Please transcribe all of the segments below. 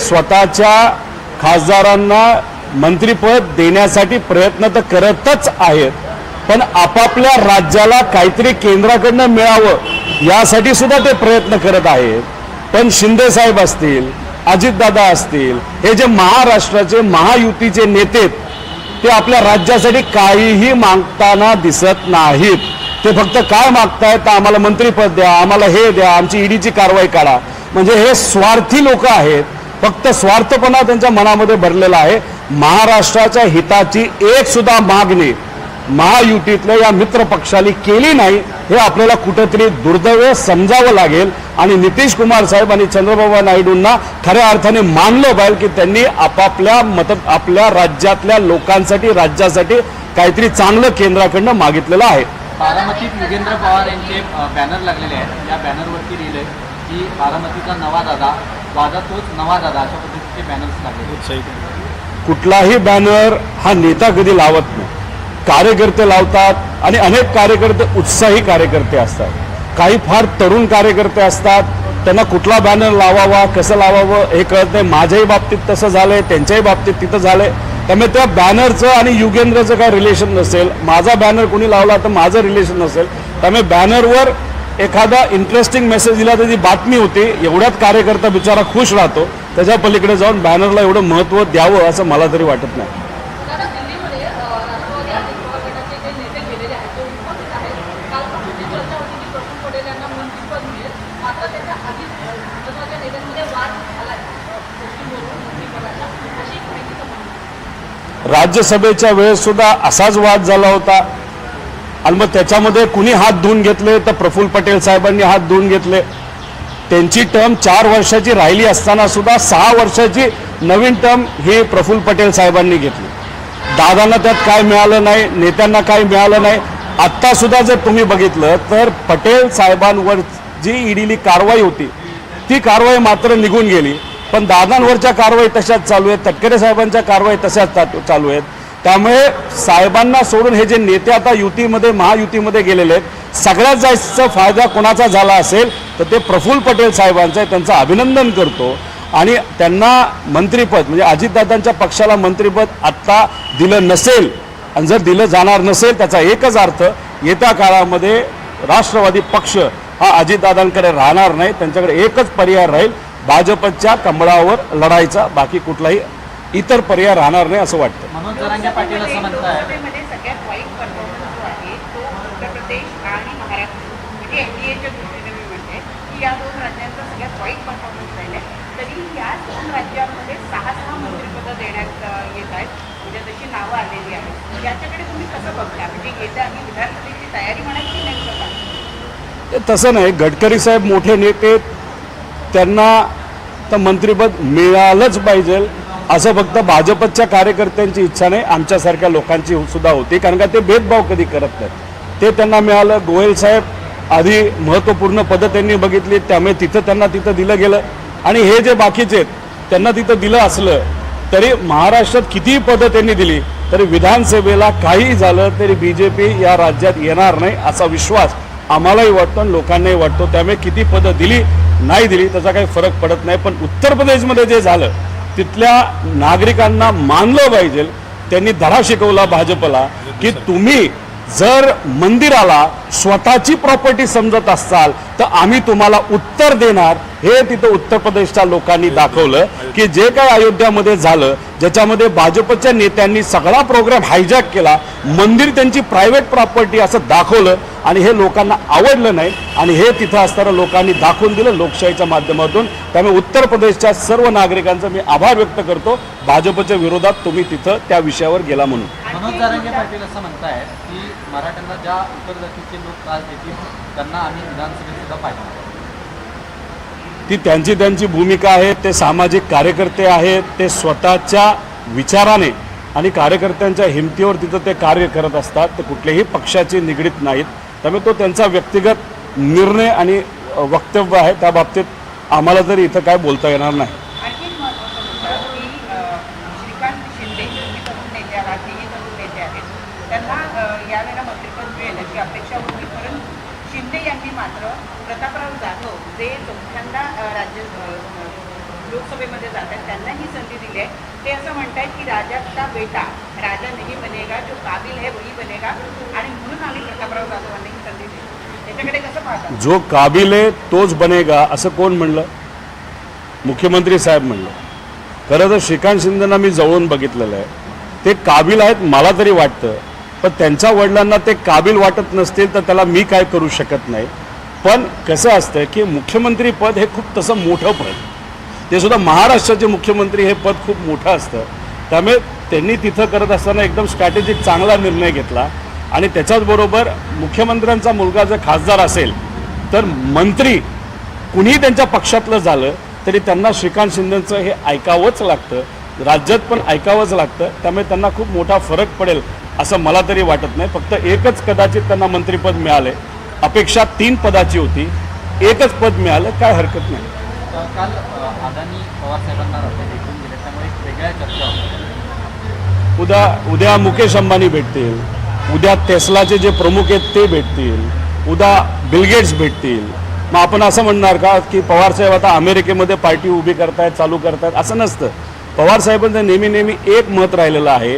स्वतःच्या खासदारांना मंत्रीपद देण्यासाठी प्रयत्न तर करतच आहेत पण आपापल्या राज्याला काहीतरी केंद्राकडनं मिळावं यासाठी सुद्धा ते प्रयत्न करत आहेत. पण शिंदे साहेब असतील अजितदादा असतील हे जे महाराष्ट्राचे महायुतीचे नेते आहेत, ते आपल्या राज्यासाठी काहीही मागताना दिसत नाहीत. ते फक्त काय मागतायत तर आम्हाला मंत्रीपद द्या आम्हाला हे द्या आमची ईडीची कारवाई काढा. म्हणजे हे स्वार्थी लोक आहेत फक्त स्वार्थपणा त्यांच्या मनामध्ये भरलेला आहे. महाराष्ट्राच्या हिताची एक सुद्धा मागणी महायुतीतल्या या मित्र पक्षाने केली नाही हे आपल्याला कुठेतरी दुर्दैव समजावं लागेल. आणि नितीश कुमार साहेब आणि चंद्रबाबू नायडूंना खऱ्या अर्थाने मानलं पाहिजे की त्यांनी आपापल्या मत आपल्या राज्यातल्या लोकांसाठी राज्यासाठी काहीतरी चांगलं केंद्राकडनं मागितलेलं आहे. बारामतीत युगेंद्र पवार यांचे बॅनर लागलेले आहेत. या बॅनरवरती लिहिले की बारामतीचा नवा दादा वादा तोच नवा दादा अशा पद्धतीचे बॅनर्स लागले. कुठलाही बॅनर हा नेता कधी लावत नाही. कार्यकर्ते लावतात आणि अनेक कार्यकर्ते उत्साही कार्यकर्ते असतात. काही फार तरुण कार्यकर्ते असतात. त्यांना कुठला बॅनर लावावा कसं लावावं हे कळत नाही. माझ्याही बाबतीत तसं झालंय त्यांच्याही बाबतीत तिथं झालंय. त्यामुळे त्या बॅनरचं आणि युगेंद्रचं काय रिलेशन नसेल माझा बॅनर कोणी लावला तर माझं रिलेशन नसेल. त्यामुळे बॅनरवर एखादा इंटरेस्टिंग मेसेज दिला तर ती बातमी होती एवढ्यात कार्यकर्ता बिचारा खुश राहतो त्याच्या पलीकडे जाऊन बॅनरला एवढं महत्त्व द्यावं असं मला तरी वाटत नाही. राज्यसभेच्या वेळेस सुद्धा असाच वाद झाला होता. आणि मग त्याच्यामध्ये कुणी हात धुवून घेतले तर प्रफुल्ल पटेल साहेबांनी हात धुवून घेतले. त्यांची टर्म चार वर्षाची राहिली असताना सुद्धा सहा वर्षाची नवीन टर्म ही प्रफुल्ल पटेल साहेबांनी घेतली. दादांना त्यात काय मिळालं नाही नेत्यांना काय मिळालं नाही. आत्तासुद्धा जर तुम्ही बघितलं तर पटेल साहेबांवर जी ईडीली कारवाई होती ती कारवाई मात्र निघून गेली. पण दादांवरच्या कारवाई तशाच चालू आहेत तटकरे साहेबांच्या कारवाई तशाच चालू आहेत. त्यामुळे साहेबांना सोडून हे जे नेते आता युतीमध्ये महायुतीमध्ये गेलेले आहेत सगळ्यात जास्त फायदा कोणाचा झाला असेल तर ते प्रफुल्ल पटेल साहेबांचा आहे. त्यांचं अभिनंदन करतो. आणि त्यांना मंत्रिपद म्हणजे अजितदादांच्या पक्षाला मंत्रिपद आत्ता दिलं नसेल आणि जर दिलं जाणार नसेल त्याचा एकच अर्थ येत्या काळामध्ये राष्ट्रवादी पक्ष हा अजितदादांकडे राहणार नाही त्यांच्याकडे एकच पर्याय राहील भाजपच्या कमळावर लढायचा बाकी कुठलाही इतर पर्याय राहणार नाही असं वाटतं. मनोज जरांगे पाटील असं म्हणताय. लोकसभेमध्ये सगळ्यात वाईट परफॉर्मन्स जो आहे तो उत्तर प्रदेश आणि महाराष्ट्र म्हणजे एनडीएच्या दृष्टीने मी म्हणते की या दोन राज्यांचा सगळ्यात वाईट परफॉर्मन्स राहिला तरी या दोन राज्यांमध्ये सहा सहा मंत्रिपदं देण्यात अ, येत आहेत. म्हणजे तशी नावं आलेली आहेत. याच्याकडे तुम्ही कसं बघता? म्हणजे येत्या ही विधानसभेची तयारी म्हणायची की नेमकं काय ते तसं नाही. गडकरी साहेब मोठे नेते त्यांना तर मंत्रिपद मिळालंच पाहिजे. असं फक्त भाजपच्या कार्यकर्त्यांची इच्छा नाही आमच्यासारख्या लोकांची सुद्धा होती. कारण का ते भेदभाव कधी करत नाहीत. ते त्यांना मिळालं गोयल साहेब आधी महत्त्वपूर्ण पदं त्यांनी बघितली त्यामुळे तिथं त्यांना तिथं दिलं गेलं. आणि हे जे बाकीचे आहेत त्यांना तिथं दिलं असलं तरी महाराष्ट्रात कितीही पदं त्यांनी दिली तरी विधानसभेला काही झालं तरी बी जे पी या राज्यात येणार नाही असा विश्वास आम्हालाही वाटतो आणि लोकांनाही वाटतो. त्यामुळे किती पदं दिली नाही दिली त्याचा काही फरक पडत नाही. पण उत्तर प्रदेशमध्ये जे झालं तिथल्या नागरिकांना मानलं पाहिजे. त्यांनी धडा शिकवला भाजपला की तुम्ही जर मंदिराला स्वतःची प्रॉपर्टी समजत असाल तर आम्ही तुम्हाला उत्तर देणार. हे तिथं उत्तर प्रदेशच्या लोकांनी दाखवलं की जे काय अयोध्यामध्ये झालं ज्याच्यामध्ये भाजपच्या नेत्यांनी सगळा प्रोग्राम हायजॅक केला मंदिर त्यांची प्रायव्हेट प्रॉपर्टी असं दाखवलं आणि हे लोकांना आवडलं नाही आणि हे तिथं असताना लोकांनी दाखवून दिलं लोकशाहीच्या माध्यमातून. त्यामुळे उत्तर प्रदेशच्या सर्व नागरिकांचा मी आभार व्यक्त करतो. भाजपच्या विरोधात तुम्ही तिथं त्या विषयावर गेला म्हणून. मनोज जरांगे पाटील असं म्हणतायत की मराठ्यांना ज्या इतर जातीचे लोक त्रास देतील त्यांना आम्ही विधानसभेत सुद्धा पाहिजे ती त्यांची त्यांची भूमिका आहे ते सामाजिक कार्यकर्ते आहेत ते स्वतःच्या विचाराने आणि कार्यकर्त्यांच्या हिमतीवर तिथं ते कार्य करत असतात ते कुठल्याही पक्षाची निगडीत नाहीत. त्यामुळे तो त्यांचा व्यक्तिगत निर्णय आणि वक्तव्य आहे त्या बाबतीत आम्हाला तरी इथं काय बोलता येणार नाही. शिंदे यांनी मात्र प्रतापराव जाधव जे चौथ्यांदा राज्य लोकसभेमध्ये जातात त्यांना ही संधी दिली आहे. ते असं म्हणत आहेत की राजाचा बेटा राजा नाही बनेगा जो काबिल आहे वही बनेगा. आणि म्हणून आम्ही प्रतापराव जाधवांनी ही संधी दिली. त्याच्याकडे कसं पाहतात? जो काबिल आहे तोच बनेगा असं कोण म्हणलं? मुख्यमंत्री साहेब म्हणलं. खरं तर श्रीकांत शिंदेना मी जवळून बघितलेलं आहे. ते काबिल आहेत मला तरी वाटतं. पण त्यांच्या वडिलांना ते काबिल वाटत नसतील तर त्याला मी काय करू शकत नाही. पण कसं असतं की मुख्यमंत्री पद हे खूप तसं मोठं पद. ते सुद्धा महाराष्ट्राचे मुख्यमंत्री हे पद खूप मोठं असतं. त्यामुळे त्यांनी तिथं करत असताना एकदम स्ट्रॅटेजिक चांगला निर्णय घेतला. आणि त्याच्याचबरोबर मुख्यमंत्र्यांचा मुलगा जर खासदार असेल तर मंत्री कुणीही त्यांच्या पक्षातलं झालं तरी त्यांना श्रीकांत शिंदेचं हे ऐकावंच लागतं. राज्यात पण ऐकावंच लागतं. त्यामुळे त्यांना खूप मोठा फरक पडेल असं मला तरी वाटत नाही. फक्त एकच कदाचित त्यांना मंत्रिपद मिळाले अपेक्षा तीन पदाची होती. एकच पद मिळालं काय हरकत नाही. काल अदानी त्यामुळे उद्या उद्या मुकेश अंबानी भेटतील. उद्या टेस्लाचे जे प्रमुख आहेत ते भेटतील. उद्या बिलगेट्स भेटतील. मग आपण असं म्हणणार का की पवारसाहेब आता अमेरिकेमध्ये पार्टी उभी करतायत चालू करतायत असं नसतं. पवारसाहेबांचं नेहमी नेहमी एक मत राहिलेलं आहे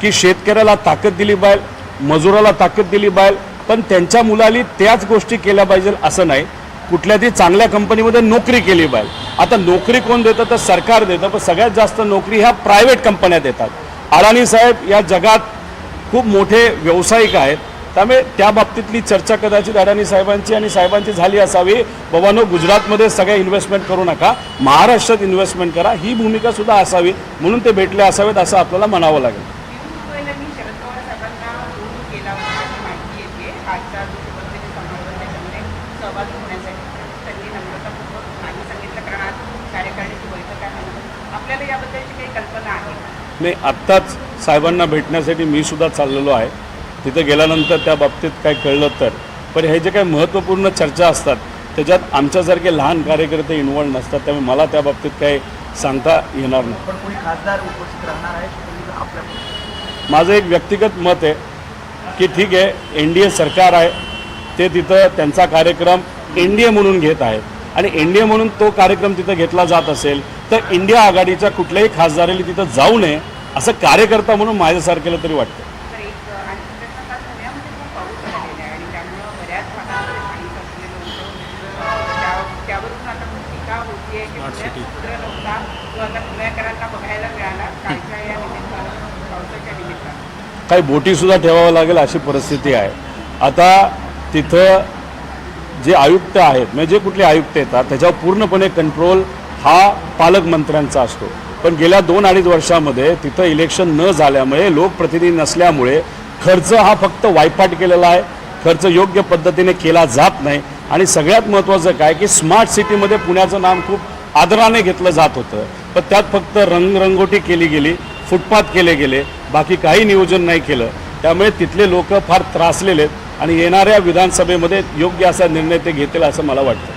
की शेतकऱ्याला ताकद दिली पाहिजे मजुराला ताकद दिली पाहिजे पण त्यांच्या मुलाली त्याच गोष्टी केल्या पाहिजे असं नाही. कुठल्या तरी चांगल्या कंपनीमध्ये नोकरी केली पाहिजे. आता नोकरी कोण देतं? तर सरकार देतं. पण सगळ्यात जास्त नोकरी ह्या प्रायव्हेट कंपन्या देतात. अडाणी साहेब या जगात खूप मोठे व्यावसायिक आहेत. त्यामुळे त्या बाबतीतली चर्चा कदाचित अडाणी साहेबांची आणि साहेबांची झाली असावी. बाबांनो गुजरातमध्ये सगळ्या इन्व्हेस्टमेंट करू नका. महाराष्ट्रात इन्व्हेस्टमेंट करा. ही भूमिका सुद्धा असावी. म्हणून ते भेटले असावेत असं आपल्याला म्हणावं लागेल पियुष गोयलांनी शरद पवार साहेबांना फोन केला होता अशी माहिती येते आजच्या जो पद्धतीने समारोह त्याच्यामध्ये सहभागी होण्यासाठी त्यांनी नम्रतापूर्वक नाही सांगितलं कारण आज कार्यकारिणीची बैठक आहे म्हणून आपल्याला याबद्दलची काही कल्पना आहे नाही आत्ताच साहेबांना भेटण्यासाठी मी सुद्धा चाललेलो आहे. तिथं गेल्यानंतर त्या बाबतीत काय कळलं तर. पण हे जे काही महत्त्वपूर्ण चर्चा असतात त्याच्यात आमच्यासारखे लहान कार्यकर्ते इन्वॉल्ड नसतात त्यामुळे मला त्या बाबतीत काही सांगता येणार नाही. माझं एक व्यक्तिगत मत आहे की ठीक आहे एन डी ए सरकार आहे ते तिथं त्यांचा कार्यक्रम एन डी ए म्हणून घेत आहेत आणि एन डी ए म्हणून तो कार्यक्रम तिथं घेतला जात असेल तर इंडिया आघाडीच्या कुठल्याही खासदाराला तिथं जाऊ नये असं कार्यकर्ता म्हणून माझ्यासारखेला तरी वाटतं. काही बोटीसुद्धा ठेवावं लागेल अशी परिस्थिती आहे. आता तिथं जे आयुक्त आहेत म्हणजे जे कुठले आयुक्त येतात त्याच्यावर पूर्णपणे कंट्रोल हा पालकमंत्र्यांचा असतो. पण गेल्या दोन अडीच वर्षामध्ये तिथं इलेक्शन न झाल्यामुळे लोकप्रतिनिधी नसल्यामुळे खर्च हा फक्त वायपाट केलेला आहे. खर्च योग्य पद्धतीने केला जात नाही. आणि सगळ्यात महत्त्वाचं काय की स्मार्ट सिटीमध्ये पुण्याचं नाम खूप आदराने घेतलं जात होतं. पण त्यात फक्त रंगरंगोटी केली गेली फुटपाथ केले गेले बाकी काही नियोजन नाही केलं. त्यामुळे तिथले लोक फार त्रासलेले आहेत आणि येणाऱ्या विधानसभेमध्ये योग्य असा निर्णय ते घेतील असं मला वाटतं.